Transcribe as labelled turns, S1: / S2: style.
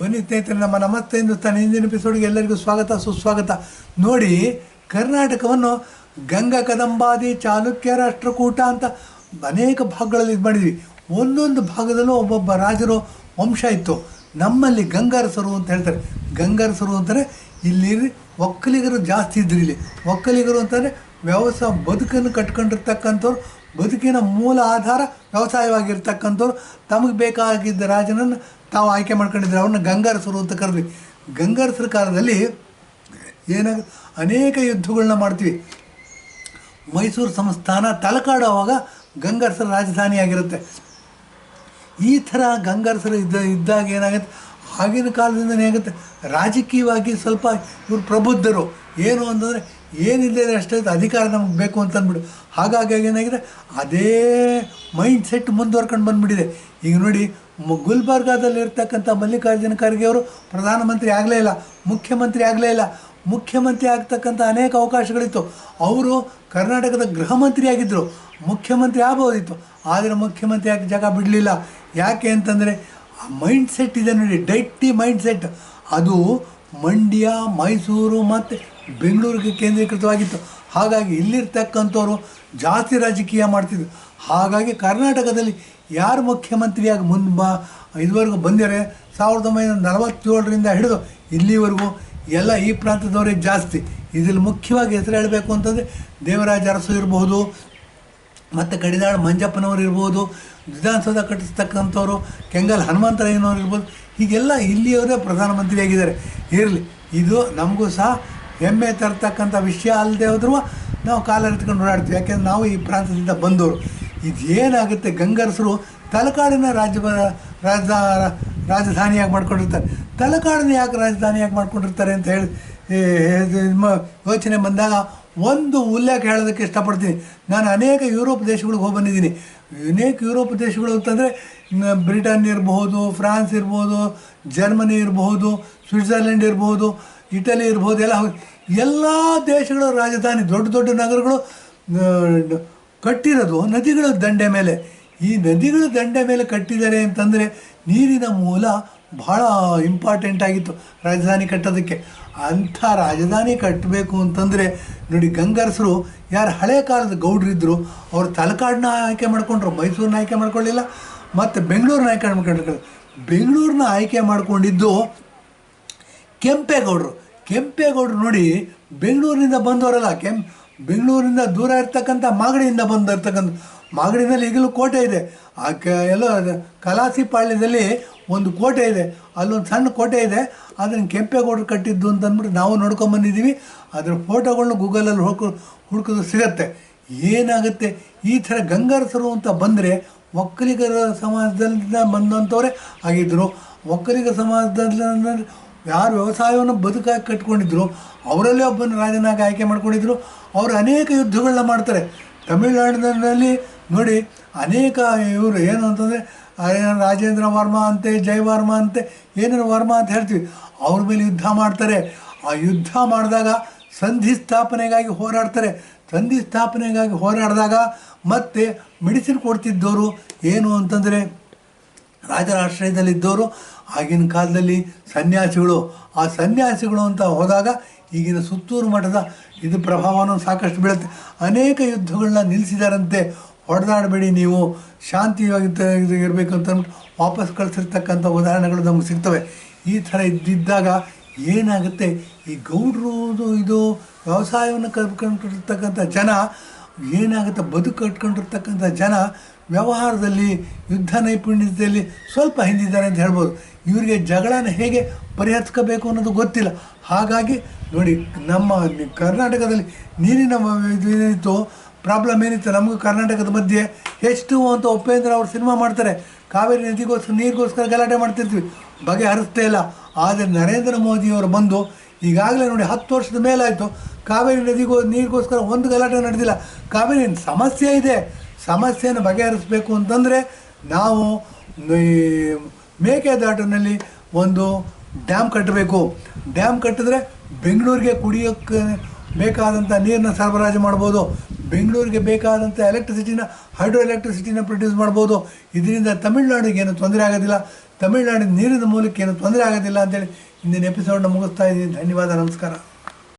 S1: ಬನ್ನಿ ಸ್ನೇಹಿತರೆ, ನಮ್ಮ ನಮಸ್ತೆ ಹಿಂದೂಸ್ತಾನ ಹಿಂದಿನ ಎಪಿಸೋಡ್ಗೆ ಎಲ್ಲರಿಗೂ ಸ್ವಾಗತ, ಸುಸ್ವಾಗತ. ನೋಡಿ, ಕರ್ನಾಟಕವನ್ನು ಗಂಗಾ ಕದಂಬಾದಿ ಚಾಲುಕ್ಯ ರಾಷ್ಟ್ರಕೂಟ ಅಂತ ಅನೇಕ ಭಾಗಗಳಲ್ಲಿ ಇದು ಮಾಡಿದ್ವಿ. ಒಂದೊಂದು ಭಾಗದಲ್ಲೂ ಒಬ್ಬೊಬ್ಬ ರಾಜರು ವಂಶ ಇತ್ತು. ನಮ್ಮಲ್ಲಿ ಗಂಗಾರಸರು ಅಂತ ಹೇಳ್ತಾರೆ. ಗಂಗಾರಸರು ಅಂತಾರೆ ಇಲ್ಲಿ ಒಕ್ಕಲಿಗರು ಜಾಸ್ತಿ ಇದ್ರು ಇಲ್ಲಿ ಒಕ್ಕಲಿಗರು ಅಂತಂದರೆ ವ್ಯವಸಾಯ ಬದುಕನ್ನು ಕಟ್ಕೊಂಡಿರ್ತಕ್ಕಂಥವ್ರು ಬದುಕಿನ ಮೂಲ ಆಧಾರ ವ್ಯವಸಾಯವಾಗಿರ್ತಕ್ಕಂಥವ್ರು. ತಮಗೆ ಬೇಕಾಗಿದ್ದ ರಾಜನನ್ನು ತಾವು ಆಯ್ಕೆ ಮಾಡ್ಕೊಂಡಿದ್ರು. ಅವ್ರನ್ನ ಗಂಗರಸರು ಅಂತ ಕರೆದ್ವಿ. ಗಂಗರಸರ ಕಾಲದಲ್ಲಿ ಏನಾಗ ಅನೇಕ ಯುದ್ಧಗಳನ್ನ ಮಾಡ್ತೀವಿ. ಮೈಸೂರು ಸಂಸ್ಥಾನ ತಲಕಾಡು ಅವಾಗ ಗಂಗಾರಸರ ರಾಜಧಾನಿಯಾಗಿರುತ್ತೆ. ಈ ಥರ ಗಂಗರಸರು ಇದ್ದ, ಇದ್ದಾಗ ಏನಾಗುತ್ತೆ? ಆಗಿನ ಕಾಲದಿಂದ ಏನಾಗುತ್ತೆ ರಾಜಕೀಯವಾಗಿ ಸ್ವಲ್ಪ ಇವರು ಪ್ರಬುದ್ಧರು. ಏನು ಅಂತಂದರೆ ಏನಿಲ್ಲದೆ ಅಷ್ಟೇ ಅಧಿಕಾರ ನಮಗೆ ಬೇಕು ಅಂತ ಅಂದ್ಬಿಡು. ಹಾಗಾಗಿ ಏನಾಗಿದೆ? ಅದೇ ಮೈಂಡ್ ಸೆಟ್ ಮುಂದುವರ್ಕೊಂಡು ಬಂದುಬಿಟ್ಟಿದೆ. ಈಗ ನೋಡಿ ಗುಲ್ಬರ್ಗಾದಲ್ಲಿರ್ತಕ್ಕಂಥ ಮಲ್ಲಿಕಾರ್ಜುನ ಖರ್ಗೆ ಅವರು ಪ್ರಧಾನಮಂತ್ರಿ ಆಗಲೇ ಇಲ್ಲ, ಮುಖ್ಯಮಂತ್ರಿ ಆಗಲೇ ಇಲ್ಲ. ಮುಖ್ಯಮಂತ್ರಿ ಆಗ್ತಕ್ಕಂಥ ಅನೇಕ ಅವಕಾಶಗಳಿತ್ತು. ಅವರು ಕರ್ನಾಟಕದ ಗೃಹ ಮಂತ್ರಿ ಆಗಿದ್ದರು ಮುಖ್ಯಮಂತ್ರಿ ಆಗ್ಬೋದಿತ್ತು. ಆದರೆ ಮುಖ್ಯಮಂತ್ರಿ ಆಗಿ ಜಾಗ ಬಿಡಲಿಲ್ಲ? ಯಾಕೆ ಅಂತಂದರೆ ಮೈಂಡ್ ಸೆಟ್ ಇದೆ ನೋಡಿ ಡೈಟಿ ಮೈಂಡ್ ಸೆಟ್ ಅದು ಮಂಡ್ಯ, ಮೈಸೂರು ಮತ್ತು ಬೆಂಗಳೂರಿಗೆ ಕೇಂದ್ರೀಕೃತವಾಗಿತ್ತು. ಹಾಗಾಗಿ ಇಲ್ಲಿರ್ತಕ್ಕಂಥವ್ರು ಜಾಸ್ತಿ ರಾಜಕೀಯ ಮಾಡ್ತಿದ್ರು. ಹಾಗಾಗಿ ಕರ್ನಾಟಕದಲ್ಲಿ ಯಾರು ಮುಖ್ಯಮಂತ್ರಿಯಾಗಿ ಮುಂದೆ ಬಾ ಇದುವರೆಗೂ ಬಂದಿದ್ದಾರೆ ಸಾವಿರದ ಒಂಬೈನೂರ ನಲವತ್ತೇಳರಿಂದ ಹಿಡಿದು ಇಲ್ಲಿವರೆಗೂ ಎಲ್ಲ ಈ ಪ್ರಾಂತದವರೇ ಜಾಸ್ತಿ. ಇದರಲ್ಲಿ ಮುಖ್ಯವಾಗಿ ಹೆಸರು ಹೇಳಬೇಕು ಅಂತಂದರೆ ದೇವರಾಜ ಅರಸು ಇರಬಹುದು ಮತ್ತು ಕಡಿದಾಳ ಮಂಜಪ್ಪನವರು ಇರ್ಬೋದು, ವಿಧಾನಸೌಧ ಕಟ್ಟಿಸ್ತಕ್ಕಂಥವ್ರು, ಕೆಂಗಲ್ ಹನುಮಂತರಾಯನವರು ಇರ್ಬೋದು, ಹೀಗೆಲ್ಲ ಇಲ್ಲಿಯವರೇ ಪ್ರಧಾನಮಂತ್ರಿಯಾಗಿದ್ದಾರೆ. ಇರಲಿ, ಇದು ನಮಗೂ ಸಹ ಹೆಮ್ಮೆ ತರ್ತಕ್ಕಂಥ ವಿಷಯ ಅಲ್ಲದೆ ಹೋದ್ರೂ ನಾವು ಕಾಲರಿತ್ಕೊಂಡು ಓಡಾಡ್ತೀವಿ. ಯಾಕೆಂದ್ರೆ ನಾವು ಈ ಪ್ರಾಂತದಿಂದ ಬಂದವರು. ಇದೇನಾಗುತ್ತೆ? ಗಂಗರಸರು ತಲಕಾಡಿನ ರಾಜ್ಯ ರಾಜ, ರಾಜಧಾನಿಯಾಗಿ ಮಾಡ್ಕೊಂಡಿರ್ತಾರೆ. ತಲಕಾಡನ್ನ ಯಾಕೆ ರಾಜಧಾನಿಯಾಗಿ ಮಾಡ್ಕೊಂಡಿರ್ತಾರೆ ಅಂತ ಹೇಳಿ ಯೋಚನೆ ಬಂದಾಗ ಒಂದು ಉಲ್ಲೇಖ ಹೇಳೋದಕ್ಕೆ ಇಷ್ಟಪಡ್ತೀನಿ. ನಾನು ಅನೇಕ ಯುರೋಪ್ ದೇಶಗಳಿಗೆ ಹೋಗಿ ಬಂದಿದ್ದೀನಿ. ಅನೇಕ ಯುರೋಪ್ ದೇಶಗಳು ಅಂತಂದರೆ ಬ್ರಿಟನ್ ಇರಬಹುದು, ಫ್ರಾನ್ಸ್ ಇರ್ಬೋದು, ಜರ್ಮನಿ ಇರಬಹುದು, ಸ್ವಿಟ್ಜರ್ಲೆಂಡ್ ಇರ್ಬೋದು ಇಟಲಿ ಇರ್ಬೋದು, ಎಲ್ಲ ಎಲ್ಲ ದೇಶಗಳ ರಾಜಧಾನಿ, ದೊಡ್ಡ ದೊಡ್ಡ ನಗರಗಳು ಕಟ್ಟಿರೋದು ನದಿಗಳ ದಂಡೆ ಮೇಲೆ. ಈ ನದಿಗಳ ದಂಡೆ ಮೇಲೆ ಕಟ್ಟಿದ್ದಾರೆ ಅಂತಂದರೆ ನೀರಿನ ಮೂಲ ಬಹಳ ಇಂಪಾರ್ಟೆಂಟ್ ಆಗಿತ್ತು ರಾಜಧಾನಿ ಕಟ್ಟೋದಕ್ಕೆ. ಅಂಥ ರಾಜಧಾನಿ ಕಟ್ಟಬೇಕು ಅಂತಂದರೆ ನೋಡಿ ಗಂಗರಸರು ಯಾರು ಹಳೆ ಕಾಲದ ಗೌಡ್ರಿದ್ದರು ಅವರು ತಲಕಾಡನ್ನ ಆಯ್ಕೆ ಮಾಡಿಕೊಂಡ್ರು ಮೈಸೂರನ್ನ ಆಯ್ಕೆ ಮಾಡ್ಕೊಳ್ಳಿಲ್ಲ, ಮತ್ತು ಬೆಂಗಳೂರನ್ನ ಆಯ್ಕೆ ಮಾಡ್ಕೊಂಡು ಬೆಂಗಳೂರನ್ನ ಆಯ್ಕೆ ಮಾಡ್ಕೊಂಡಿದ್ದು ಕೆಂಪೇಗೌಡರು. ಕೆಂಪೇಗೌಡರು ನೋಡಿ, ಬೆಂಗಳೂರಿನಿಂದ ಬಂದವರಲ್ಲ ಕೆಂ ಬೆಂಗಳೂರಿಂದ ದೂರ ಇರ್ತಕ್ಕಂಥ ಮಾಗಡಿಯಿಂದ ಬಂದಿರ್ತಕ್ಕಂಥ ಮಾಗಡಿನಲ್ಲಿ ಈಗಲೂ ಕೋಟೆ ಇದೆ. ಆ ಕ, ಎಲ್ಲ ಕಲಾಸಿಪಾಳ್ಯದಲ್ಲಿ ಒಂದು ಕೋಟೆ ಇದೆ. ಅಲ್ಲೊಂದು ಸಣ್ಣ ಕೋಟೆ ಇದೆ. ಅದನ್ನು ಕೆಂಪೇಗೌಡರು ಕಟ್ಟಿದ್ದು ಅಂತ ಅಂದ್ಬಿಟ್ಟು ನಾವು ನೋಡ್ಕೊಂಬಂದಿದ್ದೀವಿ ಅದರ ಫೋಟೋಗಳನ್ನ ಗೂಗಲಲ್ಲಿ ಹುಡ್ಕೊ ಹುಡುಕಿದ್ರೆ ಸಿಗತ್ತೆ. ಏನಾಗುತ್ತೆ? ಈ ಥರ ಗಂಗರಸರು ಅಂತ ಬಂದರೆ ಒಕ್ಕಲಿಗರ ಸಮಾಜದಿಂದ ಬಂದಂಥವರೇ ಆಗಿದ್ದರು ಒಕ್ಕಲಿಗ ಸಮಾಜದಲ್ಲಿ ಯಾರು ವ್ಯವಸಾಯವನ್ನು ಬದುಕಾಗಿ ಕಟ್ಕೊಂಡಿದ್ರು ಅವರಲ್ಲೇ ಒಬ್ಬನ ರಾಜನಾಗಿ ಆಯ್ಕೆ ಮಾಡ್ಕೊಂಡಿದ್ರು, ಅವರು ಅನೇಕ ಯುದ್ಧಗಳನ್ನ ಮಾಡ್ತಾರೆ. ತಮಿಳುನಾಡಿನಲ್ಲಿ ನೋಡಿ, ಅನೇಕ ಇವರು ಏನು ಅಂತಂದರೆ ರಾಜೇಂದ್ರ ವರ್ಮ ಅಂತೆ, ಜೈ ವರ್ಮ ಅಂತೆ, ಏನೇನು ವರ್ಮ ಅಂತ ಹೇಳ್ತೀವಿ, ಅವ್ರ ಮೇಲೆ ಯುದ್ಧ ಮಾಡ್ತಾರೆ. ಆ ಯುದ್ಧ ಮಾಡಿದಾಗ ಸಂಧಿ ಸ್ಥಾಪನೆಗಾಗಿ ಹೋರಾಡ್ತಾರೆ. ಸಂಧಿ ಸ್ಥಾಪನೆಗಾಗಿ ಹೋರಾಡಿದಾಗ ಮತ್ತೆ ಮೆಡಿಸಿನ್ ಕೊಡ್ತಿದ್ದವರು ಏನು ಅಂತಂದರೆ ರಾಜರ ಆಶ್ರಯದಲ್ಲಿದ್ದವರು, ಆಗಿನ ಕಾಲದಲ್ಲಿ ಸನ್ಯಾಸಿಗಳು. ಆ ಸನ್ಯಾಸಿಗಳು ಅಂತ ಹೋದಾಗ ಈಗಿನ ಸುತ್ತೂರು ಮಠದ ಇದು ಪ್ರಭಾವನೂ ಸಾಕಷ್ಟು ಬೀಳುತ್ತೆ. ಅನೇಕ ಯುದ್ಧಗಳನ್ನ ನಿಲ್ಲಿಸಿದಾರಂತೆ. ಹೊಡೆದಾಡಬೇಡಿ ನೀವು. ಶಾಂತಿಯಾಗಿ ಇರಬೇಕು ಅಂತ ವಾಪಸ್ ಕಳಿಸಿರ್ತಕ್ಕಂಥ ಉದಾಹರಣೆಗಳು ನಮಗೆ ಸಿಗ್ತವೆ. ಈ ಥರ ಇದ್ದಿದ್ದಾಗ ಏನಾಗುತ್ತೆ? ಈ ಗೌಡ್ರು ಇದು ವ್ಯವಸಾಯವನ್ನು ಕಲ್ಪಿಕೊಂಡಿರ್ತಕ್ಕಂಥ ಜನ ಏನಾಗುತ್ತೆ? ಬದುಕು ಕಟ್ಕೊಂಡಿರ್ತಕ್ಕಂಥ ಜನ ವ್ಯವಹಾರದಲ್ಲಿ, ಯುದ್ಧ ನೈಪುಣ್ಯತೆಯಲ್ಲಿ ಸ್ವಲ್ಪ ಹಿಂದಿದ್ದಾರೆ ಅಂತ ಹೇಳ್ಬೋದು. ಇವರಿಗೆ ಜಗಳನ ಹೇಗೆ ಪರಿಹರಿಸ್ಕೋಬೇಕು ಅನ್ನೋದು ಗೊತ್ತಿಲ್ಲ. ಹಾಗಾಗಿ ನೋಡಿ, ನಮ್ಮ ಕರ್ನಾಟಕದಲ್ಲಿ ನೀರಿನ ಏನಿತ್ತು? ಪ್ರಾಬ್ಲಮ್ ಏನಿತ್ತು? ನಮಗೂ ಕರ್ನಾಟಕದ ಮಧ್ಯೆ ಎಷ್ಟು ಅಂತ ಉಪೇಂದ್ರ ಅವರು ಸಿನಿಮಾ ಮಾಡ್ತಾರೆ. ಕಾವೇರಿ ನದಿಗೋಸ್ಕರ, ನೀರಿಗೋಸ್ಕರ ಗಲಾಟೆ ಮಾಡ್ತಿರ್ತೀವಿ ಬಗೆಹರಿಸ್ತಾ ಇಲ್ಲ. ಆದರೆ ನರೇಂದ್ರ ಮೋದಿಯವರು ಬಂದು ಈಗಾಗಲೇ ನೋಡಿ ಹತ್ತು ವರ್ಷದ ಮೇಲಾಯಿತು. ಕಾವೇರಿ ನದಿಗೋ, ನೀರಿಗೋಸ್ಕರ ಒಂದು ಗಲಾಟೆ ನಡೆದಿಲ್ಲ. ಕಾವೇರಿ ಸಮಸ್ಯೆ ಇದೆ? ಸಮಸ್ಯೆಯನ್ನು ಬಗೆಹರಿಸಬೇಕು ಅಂತಂದರೆ ನಾವು ಈ ಮೇಕೆದಾಟಿನಲ್ಲಿ ಒಂದು ಡ್ಯಾಮ್ ಕಟ್ಟಬೇಕು. ಡ್ಯಾಮ್ ಕಟ್ಟಿದ್ರೆ ಬೆಂಗಳೂರಿಗೆ ಕುಡಿಯೋಕ್ಕೆ ಬೇಕಾದಂಥ ನೀರನ್ನ ಸರಬರಾಜು ಮಾಡ್ಬೋದು. ಬೆಂಗಳೂರಿಗೆ ಬೇಕಾದಂಥ ಎಲೆಕ್ಟ್ರಿಸಿಟಿನ ಹೈಡ್ರೋ ಎಲೆಕ್ಟ್ರಿಸಿಟಿನ ಪ್ರೊಡ್ಯೂಸ್ ಮಾಡ್ಬೋದು. ಇದರಿಂದ ತಮಿಳ್ನಾಡಿಗೆ ಏನು ತೊಂದರೆ ಆಗೋದಿಲ್ಲ. ತಮಿಳುನಾಡಿನ ನೀರಿನ ಮೂಲಕ್ಕೆ ಏನು ತೊಂದರೆ ಆಗೋದಿಲ್ಲ ಅಂತೇಳಿ ಇಂದಿನ ಎಪಿಸೋಡ್ನ ಮುಗಿಸ್ತಾ ಇದ್ದೀನಿ. ಧನ್ಯವಾದ ನಮಸ್ಕಾರ.